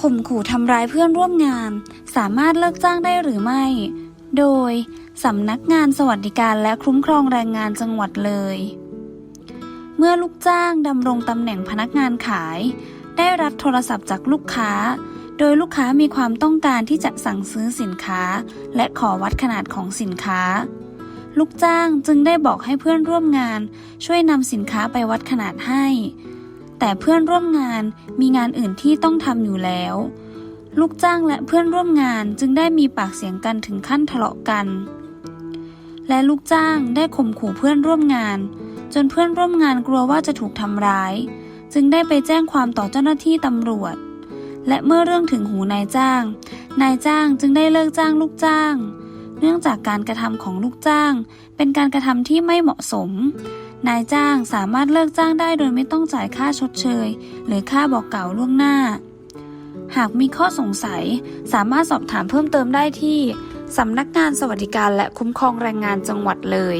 ข่มขู่ทำร้ายเพื่อนร่วมงาน สามารถเลิกจ้างได้หรือไม่ โดยสำนักงานสวัสดิการและคุ้มครองแรงงานจังหวัดเลย เมื่อลูกจ้างดำรงตำแหน่งพนักงานขาย ได้รับโทรศัพท์จากลูกค้า โดยลูกค้ามีความต้องการที่จะสั่งซื้อสินค้า และขอวัดขนาดของสินค้า ลูกจ้างจึงได้บอกให้เพื่อนร่วมงาน ช่วยนำสินค้าไปวัดขนาดให้ แต่เพื่อนร่วมงานมีงานอื่นที่ต้องทำอยู่แล้ว ลูกจ้างและเพื่อนร่วมงานจึงได้มีปากเสียงกันถึงขั้นทะเลาะกัน และลูกจ้างได้ข่มขู่เพื่อนร่วมงาน จนเพื่อนร่วมงานกลัวว่าจะถูกทำร้าย จึงได้ไปแจ้งความต่อเจ้าหน้าที่ตำรวจ และเมื่อเรื่องถึงหูนายจ้าง นายจ้างจึงได้เลิกจ้างลูกจ้าง เนื่องจากการกระทำของลูกจ้าง เป็นการกระทำที่ไม่เหมาะสม นายจ้างสามารถเลิกจ้างได้โดยไม่ต้องจ่ายค่าชดเชย หรือค่าบอกกล่าวล่วงหน้า หากมีข้อสงสัยสามารถสอบถามเพิ่มเติมได้ที่สำนักงานสวัสดิการและคุ้มครองแรงงานจังหวัดเลย